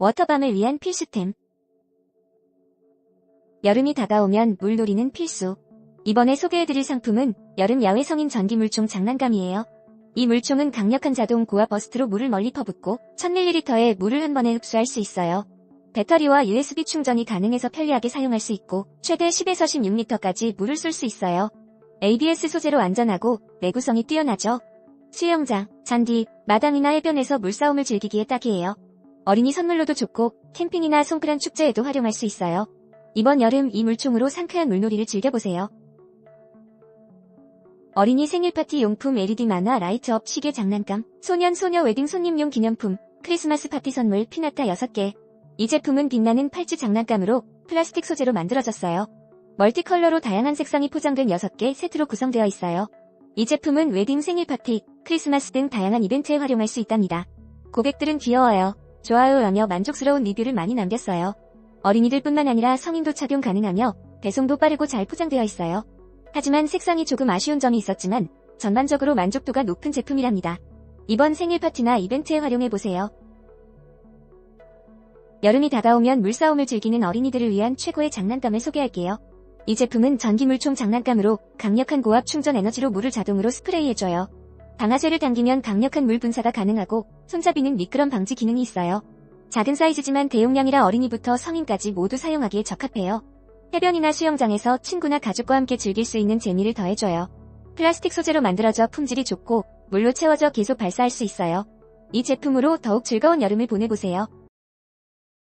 워터밤을 위한 필수템. 여름이 다가오면 물놀이는 필수. 이번에 소개해드릴 상품은 여름 야외 성인 전기 물총 장난감이에요. 이 물총은 강력한 자동 고압 버스트로 물을 멀리 퍼붓고 1000ml의 물을 한 번에 흡수할 수 있어요. 배터리와 USB 충전이 가능해서 편리하게 사용할 수 있고 최대 10에서 16리터까지 물을 쏠 수 있어요. ABS 소재로 안전하고 내구성이 뛰어나죠. 수영장, 잔디, 마당이나 해변에서 물싸움을 즐기기에 딱이에요. 어린이 선물로도 좋고 캠핑이나 송크란 축제에도 활용할 수 있어요. 이번 여름 이 물총으로 상쾌한 물놀이를 즐겨보세요. 어린이 생일 파티 용품 LED 만화 라이트업 시계 장난감, 소년 소녀 웨딩 손님용 기념품, 크리스마스 파티 선물 피나타 6개. 이 제품은 빛나는 팔찌 장난감으로 플라스틱 소재로 만들어졌어요. 멀티컬러로 다양한 색상이 포장된 6개 세트로 구성되어 있어요. 이 제품은 웨딩 생일 파티, 크리스마스 등 다양한 이벤트에 활용할 수 있답니다. 고객들은 귀여워요. 좋아요라며 만족스러운 리뷰를 많이 남겼어요. 어린이들 뿐만 아니라 성인도 착용 가능하며 배송도 빠르고 잘 포장되어 있어요. 하지만 색상이 조금 아쉬운 점이 있었지만 전반적으로 만족도가 높은 제품이랍니다. 이번 생일 파티나 이벤트에 활용해보세요. 여름이 다가오면 물싸움을 즐기는 어린이들을 위한 최고의 장난감을 소개할게요. 이 제품은 전기 물총 장난감으로 강력한 고압 충전 에너지로 물을 자동으로 스프레이해줘요. 방아쇠를 당기면 강력한 물 분사가 가능하고 손잡이는 미끄럼 방지 기능이 있어요. 작은 사이즈지만 대용량이라 어린이부터 성인까지 모두 사용하기에 적합해요. 해변이나 수영장에서 친구나 가족과 함께 즐길 수 있는 재미를 더해줘요. 플라스틱 소재로 만들어져 품질이 좋고 물로 채워져 계속 발사할 수 있어요. 이 제품으로 더욱 즐거운 여름을 보내보세요.